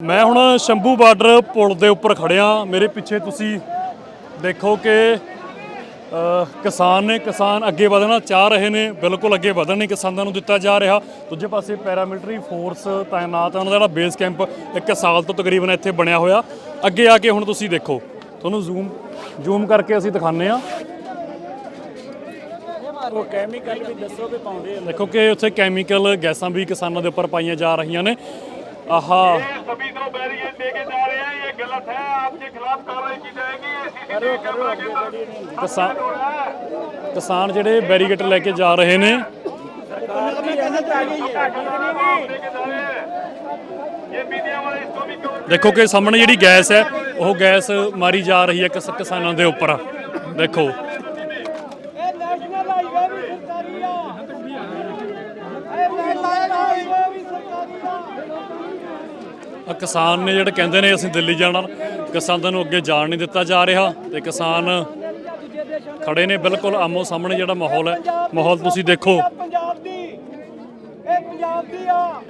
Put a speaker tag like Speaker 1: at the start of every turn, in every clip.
Speaker 1: ਮੈਂ ਹੁਣ ਸ਼ੰਭੂ ਬਾਰਡਰ ਪੁਲ ਦੇ ਉੱਪਰ ਖੜਿਆ। ਮੇਰੇ ਪਿੱਛੇ ਤੁਸੀਂ ਦੇਖੋ ਕਿ ਕਿਸਾਨ ਨੇ ਕਿਸਾਨ ਅੱਗੇ ਵਧਣਾ ਚਾਹ ਰਹੇ ਨੇ। ਬਿਲਕੁਲ ਅੱਗੇ ਵਧਣ ਨਹੀਂ ਕਿਸਾਨਾਂ ਨੂੰ ਦਿੱਤਾ ਜਾ ਰਿਹਾ। ਦੂਜੇ ਪਾਸੇ ਪੈਰਾਮਿਲਟਰੀ ਫੋਰਸ ਤਾਇਨਾਤ ਹੈ। ਉਹਨਾਂ ਦਾ ਜਿਹੜਾ ਬੇਸ ਕੈਂਪ ਇੱਕ ਸਾਲ ਤੋਂ ਤਕਰੀਬਨ ਇੱਥੇ ਬਣਿਆ ਹੋਇਆ। ਅੱਗੇ ਆ ਕੇ ਹੁਣ ਤੁਸੀਂ ਦੇਖੋ। ਤੁਹਾਨੂੰ ਜ਼ੂਮ ਜ਼ੂਮ ਕਰਕੇ ਅਸੀਂ ਦਿਖਾਉਂਦੇ ਆ
Speaker 2: ਉਹ ਕੈਮੀਕਲ ਵੀ ਦੱਸੋ ਵੀ ਪਾਉਂਦੇ ਆ।
Speaker 1: ਦੇਖੋ ਕਿ ਉੱਥੇ ਕੈਮੀਕਲ ਗੈਸਾਂ ਵੀ ਕਿਸਾਨਾਂ ਦੇ ਉੱਪਰ ਪਾਈਆਂ ਜਾ ਰਹੀਆਂ ਨੇ। ਆਹਾ
Speaker 3: सभी को बैरिकेड लेके जा रहे हैं ये गलत है आपके खिलाफ कार्रवाई की जाएगी
Speaker 2: ਕਰੋ ਕਰੋ ਅੱਗੇ ਬੜੀ ਨਹੀਂ
Speaker 1: ਕਿਸਾਨ ਕਿਸਾਨ ਜਿਹੜੇ ਬੈਰੀਗੇਟ ਲੈ ਕੇ ਜਾ ਰਹੇ ਨੇ
Speaker 3: ये मीडिया वाले इसको भी कवर
Speaker 1: ਦੇਖੋ ਕਿ ਸਾਹਮਣੇ ਜਿਹੜੀ ਗੈਸ ਹੈ ਉਹ ਗੈਸ ਮਾਰੀ ਜਾ ਰਹੀ ਹੈ ਕਿਸ- ਕਿਸਾਨਾਂ ਦੇ ਉੱਪਰ ਦੇਖੋ
Speaker 4: ਆ
Speaker 1: ਕਿਸਾਨ ਨੇ ਜਿਹੜੇ ਕਹਿੰਦੇ ਨੇ ਅਸੀਂ ਦਿੱਲੀ ਜਾਣਾ, ਕਿਸਾਨਾਂ ਨੂੰ ਅੱਗੇ ਜਾਣ ਨਹੀਂ ਦਿੱਤਾ ਜਾ ਰਿਹਾ ਤੇ ਕਿਸਾਨ ਖੜੇ ਨੇ ਬਿਲਕੁਲ ਆਮੋ ਸਾਹਮਣੇ ਜਿਹੜਾ ਮਾਹੌਲ ਹੈ। ਮਾਹੌਲ ਤੁਸੀਂ ਦੇਖੋ।
Speaker 4: ਪੰਜਾਬ ਦੀ, ਇਹ ਪੰਜਾਬ ਦੀ ਆ।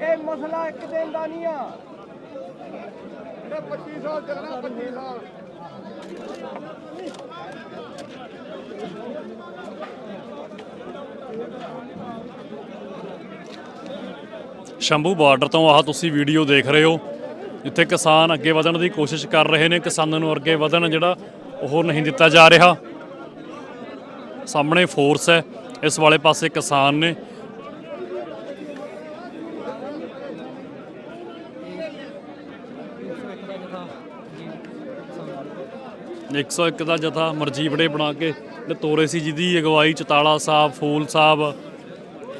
Speaker 4: ਇਹ ਮਸਲਾ ਇੱਕ ਦਿਨ ਦਾ ਨਹੀਂ ਆ। ਇਹ 25 ਸਾਲ ਚੱਲਣਾ 25 ਸਾਲ।
Speaker 1: ਸ਼ੰਭੂ ਬਾਰਡਰ ਤੋਂ ਆਹ ਤੁਸੀਂ ਵੀਡੀਓ ਦੇਖ ਰਹੇ ਹੋ, ਜਿੱਥੇ ਕਿਸਾਨ ਅੱਗੇ ਵਧਣ ਦੀ ਕੋਸ਼ਿਸ਼ ਕਰ ਰਹੇ ਨੇ, ਕਿਸਾਨਾਂ ਨੂੰ ਅੱਗੇ ਵਧਣ ਜਿਹੜਾ ਉਹ ਨਹੀਂ ਦਿੱਤਾ ਜਾ ਰਿਹਾ। ਸਾਹਮਣੇ ਫੋਰਸ ਹੈ, ਇਸ ਵਾਲੇ ਪਾਸੇ ਕਿਸਾਨ ਨੇ ਇੱਕ ਸੌ ਇੱਕ ਦਾ ਜਥਾ ਮਰਜੀਵੜੇ ਬਣਾ ਕੇ ਤੇ ਤੋਰੇ ਸੀ ਜਿਹਦੀ ਅਗਵਾਈ ਚਤਾਲਾ ਸਾਹਿਬ ਫੂਲ ਸਾਹਿਬ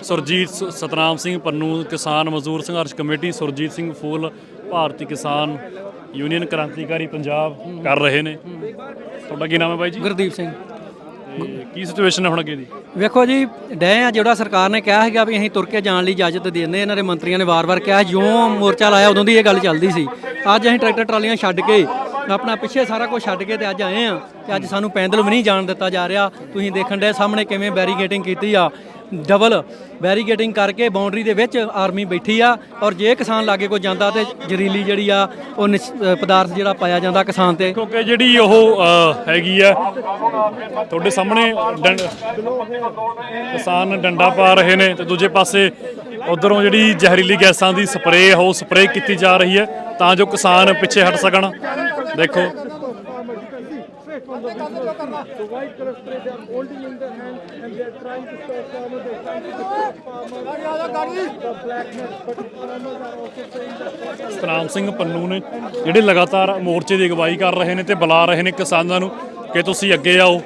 Speaker 1: ਸੁਰਜੀਤ ਸਤਨਾਮ ਸਿੰਘ ਪੰਨੂ ਕਿਸਾਨ ਮਜ਼ਦੂਰ ਸੰਘਰਸ਼ ਕਮੇਟੀ ਸੁਰਜੀਤ ਸਿੰਘ ਫੂਲ ਭਾਰਤੀ ਕਿਸਾਨ ਯੂਨੀਅਨ ਕ੍ਰਾਂਤੀਕਾਰੀ ਪੰਜਾਬ ਕਰ ਰਹੇ ਨੇ। ਤੁਹਾਡਾ ਕੀ ਨਾਮ ਹੈ ਬਾਈ ਜੀ?
Speaker 5: ਗੁਰਦੀਪ ਸਿੰਘ।
Speaker 1: ਤੇ ਕੀ ਸਿਚੁਏਸ਼ਨ ਹੈ ਹੁਣ ਅੱਗੇ ਦੀ?
Speaker 5: ਵੇਖੋ ਜੀ ਡੈ ਆ ਜਿਹੜਾ ਸਰਕਾਰ ਨੇ ਕਿਹਾ ਹੈਗਾ ਵੀ ਅਸੀਂ ਤੁਰ ਕੇ ਜਾਣ ਲਈ ਇਜਾਜ਼ਤ ਦੇ ਦਿੰਦੇ ਇਹਨਾਂ ਦੇ ਮੰਤਰੀਆਂ ਨੇ ਵਾਰ-ਵਾਰ ਕਿਹਾ, ਜਿਉਂ ਮੋਰਚਾ ਲਾਇਆ ਉਦੋਂ ਦੀ ਇਹ ਗੱਲ ਚੱਲਦੀ ਸੀ। ਅੱਜ ਅਸੀਂ ਟਰੈਕਟਰ ਟਰਾਲੀਆਂ ਛੱਡ ਕੇ ਆਪਣਾ ਪਿੱਛੇ ਸਾਰਾ ਕੁਝ ਛੱਡ ਕੇ ਤੇ ਅੱਜ ਆਏ ਆ ਤੇ ਅੱਜ ਸਾਨੂੰ ਪੈਦਲ ਵੀ ਨਹੀਂ ਜਾਣ ਦਿੱਤਾ ਜਾ ਰਿਹਾ। ਤੁਸੀਂ ਦੇਖਣ ਦੇ ਸਾਹਮਣੇ ਕਿਵੇਂ ਬੈਰੀਗੇਟਿੰਗ ਕੀਤੀ ਆ। ਡਬਲ ਬੈਰੀਗੇਟਿੰਗ ਕਰਕੇ ਬਾਉਂਡਰੀ ਦੇ ਵਿੱਚ ਆਰਮੀ ਬੈਠੀ ਆ ਔਰ ਜੇ ਕਿਸਾਨ ਲਾਗੇ ਕੋਈ ਜਾਂਦਾ ਤੇ ਜ਼ਰੀਲੀ ਜਿਹੜੀ ਆ, ਉਹ ਨਿਸ਼- ਪਦਾਰਥ ਜਿਹੜਾ ਪਾਇਆ ਜਾਂਦਾ ਕਿਸਾਨ ਤੇ।
Speaker 1: ਕਿਉਂਕਿ ਜਿਹੜੀ ਉਹ ਹੈਗੀ ਆ, ਤੁਹਾਡੇ ਸਾਹਮਣੇ ਕਿਸਾਨ ਡੰਡਾ ਪਾ ਰਹੇ ਨੇ ਤੇ ਦੂਜੇ ਪਾਸੇ ਉਧਰੋਂ ਜਿਹੜੀ ਜ਼ਹਿਰੀਲੀ ਗੈਸਾਂ ਦੀ ਸਪਰੇਅ, ਉਹ ਸਪਰੇਅ ਕੀਤੀ ਜਾ ਰਹੀ ਹੈ ਤਾਂ ਜੋ ਕਿਸਾਨ ਪਿੱਛੇ ਹਟ ਸਕਣ। ਦੇਖੋ ਸਤਨਾਮ ਸਿੰਘ ਪੰਨੂ ਨੇ ਜਿਹੜੇ ਲਗਾਤਾਰ ਮੋਰਚੇ ਦੀ ਅਗਵਾਈ ਕਰ ਰਹੇ ਨੇ ਤੇ ਬੁਲਾ ਰਹੇ ਨੇ ਕਿਸਾਨਾਂ ਨੂੰ ਕਿ ਤੁਸੀਂ ਅੱਗੇ ਆਓ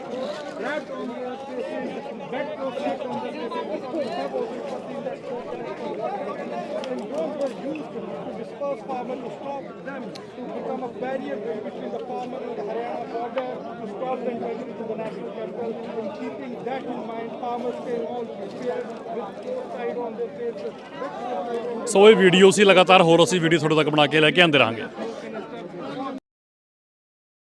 Speaker 4: disperse farmers to stop them to become a barrier between the farmer and the Haryana border to stop them going to the national capital. And keeping that in mind, farmers came all prepared with suicide on their faces, with suicide on
Speaker 1: ਸੋ ਇਹ video ਸੀ ਲਗਾਤਾਰ ਹੋਰ ਅਸੀਂ video ਤੁਹਾਡੇ ਤੱਕ ਬਣਾ ਕੇ ਲੈ ਕੇ ਆਂਦੇ ਰਹਾਂਗੇ